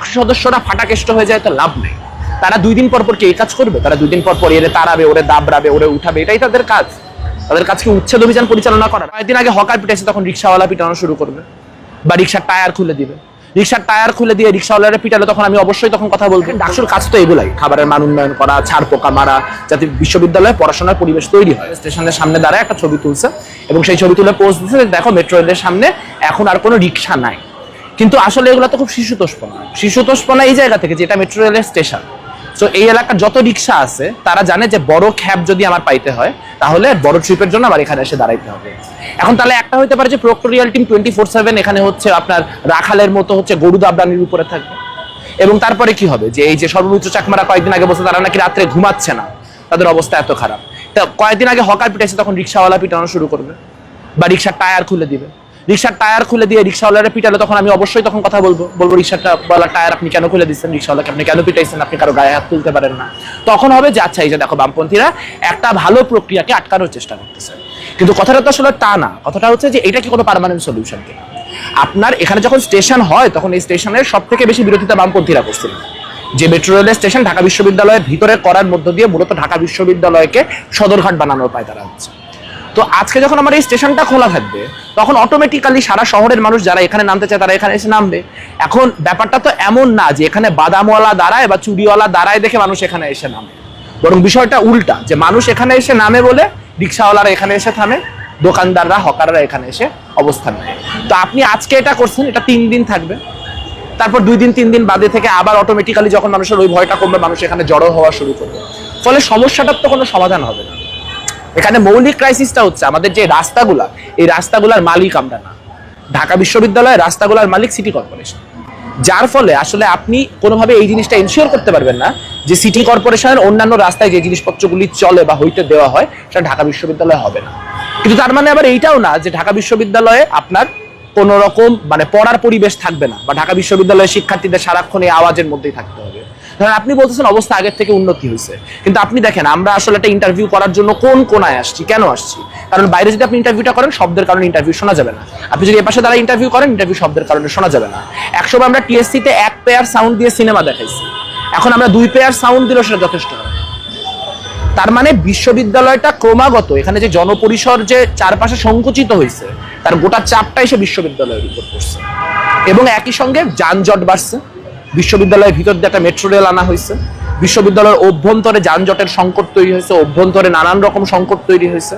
ডাকসু সদস্যরা ফাটাকেষ্ট হয়ে যায়, তো লাভ নেই। তারা দুই দিন পর পর কি এই কাজ করবে? তারা দুই দিন পর পর এরে তাড়াবে, ওরে দাবড়াবে, ওরে উঠাবে, এটাই তাদের কাজ। তাদের কাজকে উচ্ছেদ অভিযান পরিচালনা করা। কয়েকদিন আগে হকার পিটাইছে, তখন রিক্সাওয়ালা পিটানো শুরু করবে। বা রিক্সার টায়ার খুলে দিবে। রিক্সার টায়ার খুলে দিয়ে রিক্সাওয়ালারা পিটালে, তখন আমি অবশ্যই তখন কথা বলব। ডাকসুর কাজ তো এগুলাই। খাবারের মান উন্নয়ন করা, ছাড় পোকা মারা, যাতে বিশ্ববিদ্যালয়ে পড়াশোনার পরিবেশ তৈরি হয়। স্টেশনের সামনে দাঁড়ায় একটা ছবি তুলছে, এবং সেই ছবি তুলে পোস্ট দিচ্ছে দেখো মেট্রো রেলের সামনে এখন আর কোনো রিক্সা নাই। কিন্তু আসলে এগুলো তো খুব শিশুতোষপনা। শিশুতোষপনা এই জায়গা থেকে, যেটা মেট্রো রেলের স্টেশন তো এই এলাকার যত রিক্সা আছে, তারা জানে যে বড় ক্যাব যদি আমার পাইতে হয়, তাহলে বড় ট্রিপের জন্য আমার এখানে এসে দাঁড়াইতে হবে। এখন তাহলে একটা হতে পারে যে proctorial team twenty four seven এখানে হচ্ছে আপনার রাখালের মতো হচ্ছে গরু দাবরানির উপরে থাকবে। এবং তারপরে কি হবে? যে এই যে সর্বোচ্চ চাকমারা কয়েকদিন আগে বসে তারা নাকি রাত্রে ঘুমাচ্ছে না। তাদের অবস্থা এত খারাপ। তা কয়েকদিন আগে হকার পিটাইছে, তখন রিক্সাওয়ালা পিটানো শুরু করবে। বা রিক্সার টায়ার খুলে দিবে। রিক্সার টায়ার খুলে দিয়ে রিক্সাওয়ালারা পিটালে, তখন আমি অবশ্যই তখন কথা বলব বলব রিক্সাটা বলা টায়ার আপনি কেন খুলে দিচ্ছেন রিক্সাওয়ালাকে আপনি কেন পিটাইছেন? আপনি কারও গায়ে হাত তুলতে পারেন না। তখন হবে যে আচ্ছা এই যে দেখো, বামপন্থীরা একটা ভালো প্রক্রিয়াকে আটকানোর চেষ্টা করতেছে। কিন্তু কথাটা তো আসলে তা না। কথাটা হচ্ছে যে, এটা কি কোনো পার্মানেন্ট সলিউশন কিনা? আপনার এখানে যখন স্টেশন হয়, তখন এই স্টেশনের সব থেকে বেশি বিরোধিতা বামপন্থীরা করছিল। যে মেট্রো রেলের স্টেশন ঢাকা বিশ্ববিদ্যালয়ের ভিতরে করার মধ্য দিয়ে মূলত ঢাকা বিশ্ববিদ্যালয়কে সদরঘাট বানানোর পায় তারা হচ্ছে। তো আজকে যখন আমার এই স্টেশনটা খোলা থাকবে, তখন অটোমেটিক্যালি সারা শহরের মানুষ যারা এখানে নামতে চায় তারা এখানে এসে নামবে। এখন ব্যাপারটা তো এমন না যে এখানে বাদামওয়ালা দাঁড়ায় বা চুরিওয়ালা দাঁড়ায় দেখে মানুষ এখানে এসে নামে। বরং বিষয়টা উল্টা, যে মানুষ এখানে এসে নামে বলে রিক্সাওয়ালারা এখানে এসে থামে, দোকানদাররা, হকাররা এখানে এসে অবস্থান নেয়। তো আপনি আজকে এটা করছেন, এটা তিন দিন থাকবে। তারপর দুই দিন, তিন দিন বাদে থেকে আবার অটোমেটিক্যালি যখন মানুষের ওই ভয়টা কমবে, মানুষ এখানে জড়ো হওয়া শুরু করবে। ফলে সমস্যাটার তো কোনো সমাধান হবে না। এখানে মৌলিক ক্রাইসিসটা হচ্ছে আমাদের যে রাস্তাগুলা, এই রাস্তাগুলার মালিক আমরা না। ঢাকা বিশ্ববিদ্যালয়ের রাস্তাগুলার মালিক সিটি কর্পোরেশন যার ফলে আসলে আপনি কোনোভাবে এই জিনিসটা ইনশিওর করতে পারবেন না যে সিটি কর্পোরেশনের অন্যান্য রাস্তায় যে জিনিসপত্রগুলি চলে বা হইতে দেওয়া হয়, সেটা ঢাকা বিশ্ববিদ্যালয়ে হবে না। কিন্তু তার মানে আবার এইটাও না যে ঢাকা বিশ্ববিদ্যালয়ে আপনার কোনো রকম মানে পড়ার পরিবেশ থাকবে না বা ঢাকা বিশ্ববিদ্যালয়ের শিক্ষার্থীদের সারাক্ষণ এই আওয়াজের মধ্যেই থাকতে হবে। ধরেন আপনি বলতেছেন অবস্থা আগের থেকে উন্নতি হয়েছে। কিন্তু আপনি দেখেন, আমরা আসলে একটা ইন্টারভিউ করার জন্য কোন কোনায় আসছি, কেন আসছি? কারণ বাইরে যদি আপনি ইন্টারভিউটা করেন, শব্দের কারণে ইন্টারভিউ শোনা যাবে না। আপনি যদি এপাশে দ্বারা ইন্টারভিউ করেন ইন্টারভিউ শব্দের কারণে শোনা যাবে না। একসময় আমরা টিএসসি তে এক পেয়ার সাউন্ড দিয়ে সিনেমা দেখাইছি। এখন আমরা দুই পেয়ার সাউন্ড দিলেও সেটা যথেষ্ট হবে। তার মানে বিশ্ববিদ্যালয়টা ক্রমাগত, এখানে যে জনপরিসর যে চারপাশে সংকুচিত হয়েছে, তার গোটা চাপটা এসে বিশ্ববিদ্যালয়ের উপর পড়ছে এবং একই সঙ্গে যানজট বাড়ছে। বিশ্ববিদ্যালয়ের ভিতর দিয়ে একটা মেট্রো রেল আনা হয়েছে। বিশ্ববিদ্যালয়ের অভ্যন্তরে যানজটের সংকট তৈরি হয়েছে, অভ্যন্তরে নানান রকম সংকট তৈরি হয়েছে।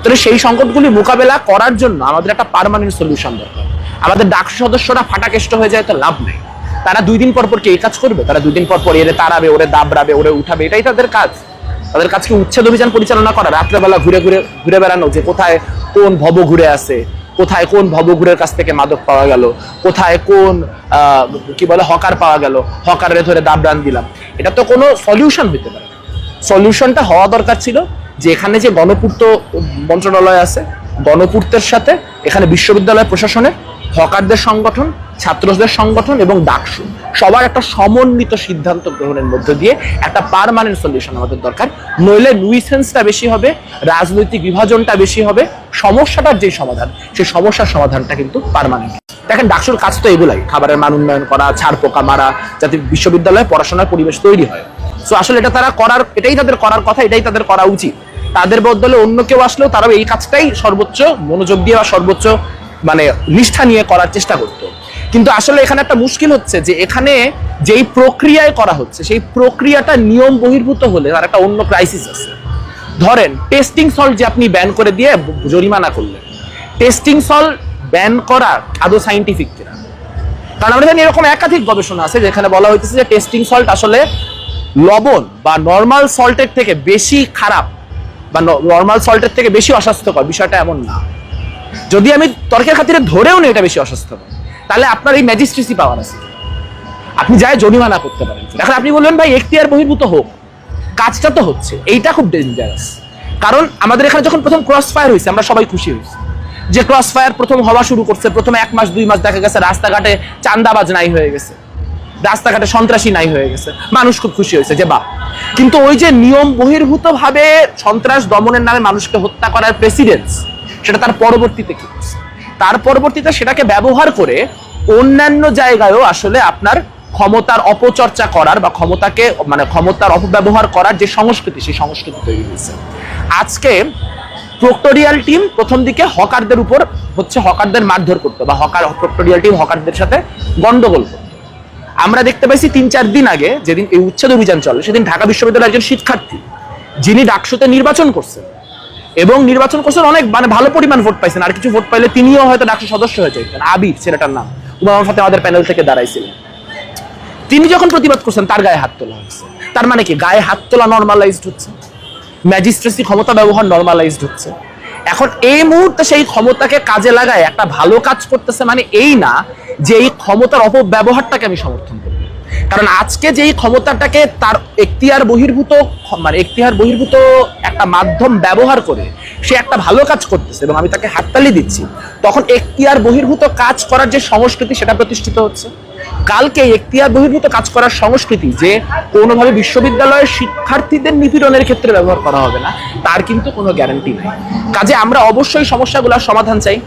তাহলে সেই সংকটগুলি মোকাবেলা করার জন্য আমাদের একটা পার্মানেন্ট সলিউশন দরকার। আমাদের ডাকসু সদস্যরা ফাটাকেষ্ট হয়ে যায় তো লাভ নেই। তারা দুই দিন পর পর কি এই কাজ করবে? তারা দুই দিন পর পর এরে তাড়াবে, ওরে দাবড়াবে, ওরে উঠাবে, এটাই তাদের কাজ। তাদের কাজকে উচ্ছেদ অভিযান পরিচালনা করা, রাত্রেবেলা ঘুরে ঘুরে ঘুরে বেড়ানো যে কোথায় কোন ভব ঘুরে আছে কোথায় কোন ভবঘুরের কাছ থেকে মাদক পাওয়া গেল? কোথায় কোন কি বলে, হকার পাওয়া গেল? হকারে ধরে দাবরান দিলাম। এটা তো কোনো সলিউশন হইতে পারে সলিউশনটা হওয়া দরকার ছিল যে এখানে যে গণপূর্ত মন্ত্রণালয় আছে, গণপূর্তের সাথে এখানে বিশ্ববিদ্যালয় প্রশাসনের হকারদের সংগঠন, ছাত্রদের সংগঠন এবং ডাকসু। সবার একটা সমন্বিত সিদ্ধান্ত গ্রহণের মধ্য দিয়ে একটা পার্মানেন্ট সলিউশন আমাদের দরকার। নইলে নুইসেন্সটা বেশি হবে, রাজনৈতিক বিভাজনটা বেশি হবে, সমস্যাটার যে সমাধান, সেই সমস্যার সমাধানটা কিন্তু পার্মানেন্ট দেখেন, ডাকসুর কাজ তো এগুলাই। খাবারের মান উন্নয়ন করা, ছাড় পোকা মারা, যাতে বিশ্ববিদ্যালয়ে পড়াশোনার পরিবেশ তৈরি হয়। সো আসলে এটা তারা করার, এটাই তাদের করার কথা, এটাই তাদের করা উচিত। তাদের বদলে অন্য কেউ আসলেও তারাও এই কাজটাই সর্বোচ্চ মনোযোগ দিয়ে বা সর্বোচ্চ মানে নিষ্ঠা নিয়ে করার চেষ্টা করতো। কিন্তু আসলে এখানে একটা মুশকিল হচ্ছে যে এখানে যেই প্রক্রিয়ায় করা হচ্ছে, সেই প্রক্রিয়াটা নিয়ম বহির্ভূত হলে তার একটা অন্য ক্রাইসিস আছে। ধরেন টেস্টিং সল্ট যে আপনি ব্যান করে দিয়ে জরিমানা করলেন টেস্টিং সল্ট ব্যান করা আদৌ সাইন্টিফিক কিনা? কারণ আমরা জানি এরকম একাধিক গবেষণা আছে যেখানে বলা হইতেছে যে টেস্টিং সল্ট আসলে লবণ বা নর্মাল সল্টের থেকে বেশি খারাপ বা নর্মাল সল্টের থেকে বেশি অস্বাস্থ্যকর, বিষয়টা এমন না। যদি আমি তর্কের খাতিরে ধরেও নিই এটা বেশি অস্বাস্থ্যকর তাহলে আপনার এই ম্যাজিস্ট্রেসি পাওয়ার আছে। আপনি যাই জরিমানা করতে পারেন। এখন আপনি বলবেন ভাই, এখতিয়ার বহির্ভূত হোক। কাজটা তো হচ্ছে। এইটা খুব ডেঞ্জারাস কারণ আমাদের এখানে যখন প্রথম ক্রস ফায়ার হয়েছে, আমরা সবাই খুশি হয়েছি। যে ক্রস ফায়ার প্রথম হওয়া শুরু করছে, প্রথমে এক মাস, দুই মাস দেখা গেছে, রাস্তাঘাটে চান্দাবাজ নাই হয়ে গেছে। রাস্তাঘাটে সন্ত্রাসী নাই হয়ে গেছে। মানুষ খুব খুশি হয়েছে যে বা কিন্তু ওই যে নিয়ম বহির্ভূত ভাবে সন্ত্রাস দমনের নামে মানুষকে হত্যা করার প্রেসিডেন্স সেটা তার পরবর্তীতে কি? তার পরবর্তীতে সেটাকে ব্যবহার করে অন্যান্য জায়গায়ও আসলে আপনার ক্ষমতার অপচর্চা করার বা ক্ষমতাকে মানে ক্ষমতার অপব্যবহার করার যে সংস্কৃতি, সেই সংস্কৃতি তৈরি হয়েছে। আজকে প্রক্টোরিয়াল টিম প্রথম দিকে হকারদের উপর হচ্ছে হকারদের মারধর করতো বা হকার, প্রক্টোরিয়াল টিম হকারদের সাথে গন্ডগোল করতো। আমরা দেখতে পাইছি তিন চার দিন আগে যেদিন এই উচ্ছেদ অভিযান চলে, সেদিন ঢাকা বিশ্ববিদ্যালয়ের একজন শিক্ষার্থী, যিনি ডাকসুতে নির্বাচন করছেন এবং নির্বাচন করছেন অনেক মানে ভালো পরিমাণ ভোট পাইছেন। আর কিছু ভোট পাইলে তিনিও হয়তো ডাকসু সদস্য হয়ে যেতেন আবির, ছেলেটার নাম। উমাম ফাতে আমাদের প্যানেল থেকে দাঁড়াইছিলেন। তিনি যখন প্রতিবাদ করছেন, তার গায়ে হাত তোলা হয়েছে। তার মানে কি? গায়ে হাত তোলা নর্মালাইজড হচ্ছে। ম্যাজিস্ট্রেসি ক্ষমতা ব্যবহার নর্মালাইজড হচ্ছে। এখন এই মুহূর্তে সেই ক্ষমতাকে কাজে লাগায় একটা ভালো কাজ করতেছে মানে এই না যে এই ক্ষমতার অপব্যবহারটাকে আমি সমর্থন করি কারণ আজকে যে এই ক্ষমতাটাকে তার এখতিয়ার বহির্ভূত মানে এখতিয়ার বহির্ভূত একটা মাধ্যম ব্যবহার করে সে একটা ভালো কাজ করতেছে এবং আমি তাকে হাততালি দিচ্ছি, তখন এখতিয়ার বহির্ভূত কাজ করার যে সংস্কৃতি সেটা প্রতিষ্ঠিত হচ্ছে। কালকে এখতিয়ার বহির্ভূত কাজ করার সংস্কৃতি যে কোনোভাবে বিশ্ববিদ্যালয়ের শিক্ষার্থীদের নিপীড়নের ক্ষেত্রে ব্যবহার করা হবে না, তার কিন্তু কোনো গ্যারান্টি নেই। কাজে আমরা অবশ্যই সমস্যাগুলোর সমাধান চাই।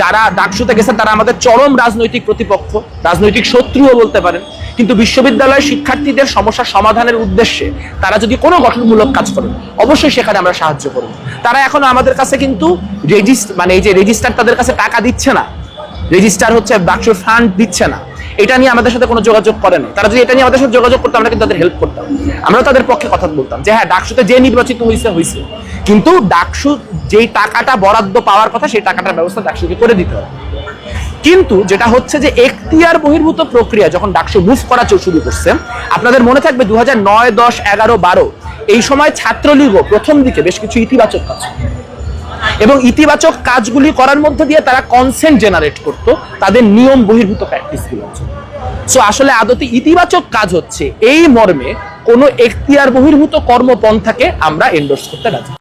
যারা ডাকসুতে গেছে তারা আমাদের চরম রাজনৈতিক প্রতিপক্ষ, রাজনৈতিক শত্রুও বলতে পারেন। কিন্তু বিশ্ববিদ্যালয়ের শিক্ষার্থীদের সমস্যা সমাধানের উদ্দেশ্যে তারা যদি কোনো গঠনমূলক কাজ করেন, অবশ্যই সেখানে আমরা সাহায্য করব। তারা এখন আমাদের কাছে কিন্তু রেজিস্ট মানে এই যে রেজিস্টার তাদের কাছে টাকা দিচ্ছে না। রেজিস্টার হচ্ছে ডাকসুর ফান্ড দিচ্ছে না। এটা নিয়ে আমাদের সাথে কোনো যোগাযোগ করে না। তারা যদি এটা নিয়ে আমাদের সাথে যোগাযোগ করতো, আমরা কিন্তু তাদের হেল্প করতাম। আমরা তাদের পক্ষে কথা বলতাম যে হ্যাঁ ডাকসুতে যে নির্বাচিত হয়েছে হয়েছে কিন্তু ডাকসু যেই টাকাটা বরাদ্দ পাওয়ার কথা, সেই টাকাটার ব্যবস্থা ডাকসুকে করে দিতে হবে। কিন্তু যেটা হচ্ছে যে এখতিয়ার বহির্ভূত প্রক্রিয়া, যখন ডাকসু মুভ করা শুরু করছে, আপনাদের মনে থাকবে দু হাজার নয়, দশ, এগারো, বারো, এই সময় ছাত্রলীগও প্রথম দিকে বেশ কিছু ইতিবাচক কাজ এবং ইতিবাচক কাজগুলি করার মধ্যে দিয়ে তারা কনসেন্ট জেনারেট করতো, তাদের নিয়ম বহির্ভূত প্র্যাকটিসগুলো সো আসলে আদতে ইতিবাচক কাজ হচ্ছে, এই মর্মে কোনো এখতিয়ার বহির্ভূত কর্মপন্থাকে আমরা এন্ডোর্স করতে রাজি।